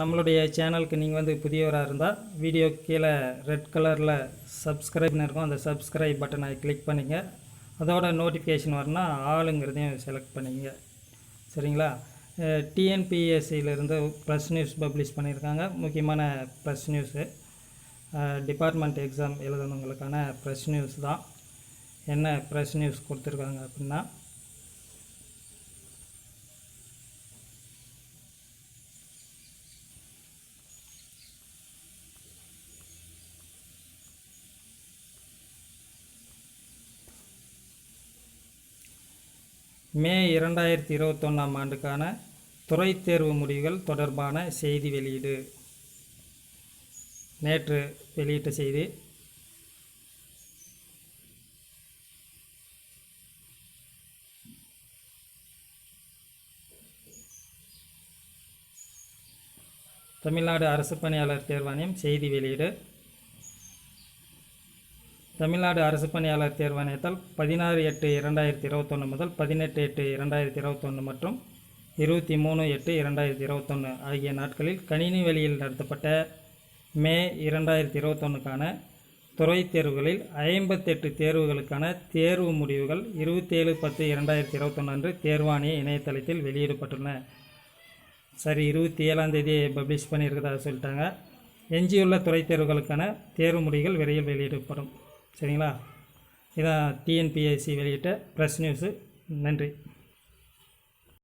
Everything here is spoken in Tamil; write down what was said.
நம்மளுடைய சேனலுக்கு நீங்கள் வந்து புதியவராக இருந்தால் வீடியோ கீழே ரெட் கலரில் சப்ஸ்கிரைப்னு இருக்கும். அந்த சப்ஸ்கிரைப் பட்டனை கிளிக் பண்ணிங்க. அதோட நோட்டிஃபிகேஷன் வரணும்னா ஆளுங்கிறதையும் செலக்ட் பண்ணிங்க. சரிங்களா? டிஎன்பிஎஸ்சியிலேருந்து ப்ரெஸ் நியூஸ் பப்ளிஷ் பண்ணியிருக்காங்க. முக்கியமான ப்ரெஸ் நியூஸு டிபார்ட்மெண்ட் எக்ஸாம் எழுதுனவங்களுக்கான ப்ரெஸ் நியூஸ் தான். என்ன ப்ரெஸ் நியூஸ் கொடுத்துருக்காங்க அப்படின்னா மே இரண்டாயிரத்தி இருபத்தொன்னாம் ஆண்டுக்கான துறை தேர்வு முடிவுகள் தொடர்பான செய்தி வெளியீடு. நேற்று வெளியிட்ட செய்தி. தமிழ்நாடு அரசு பணியாளர் தேர்வாணையம் செய்தி வெளியீடு. தமிழ்நாடு அரசு பணியாளர் தேர்வாணையத்தால் பதினாறு எட்டு இரண்டாயிரத்தி இருபத்தொன்று முதல் பதினெட்டு எட்டு இரண்டாயிரத்தி இருபத்தொன்று மற்றும் இருபத்தி மூணு எட்டு இரண்டாயிரத்தி இருபத்தொன்று ஆகிய நாட்களில் கணினி வழியில் நடத்தப்பட்ட மே இரண்டாயிரத்தி இருபத்தொன்னுக்கான துறை தேர்வுகளில் ஐம்பத்தெட்டு தேர்வுகளுக்கான தேர்வு முடிவுகள் இருபத்தேழு பத்து இரண்டாயிரத்தி இருபத்தொன்று அன்று தேர்வாணைய இணையதளத்தில் வெளியிடப்பட்டுள்ளன. சரி இருபத்தி ஏழாம் தேதி பப்ளிஷ் பண்ணியிருக்கிறதா சொல்லிட்டாங்க. எஞ்சியுள்ள துறை தேர்வுகளுக்கான தேர்வு முடிவுகள் விரைவில் வெளியிடப்படும். சரிங்களா? இதான் டிஎன்பிஎஸ்சி வெளியிட்ட ப்ரெஸ் நியூஸு நன்றி.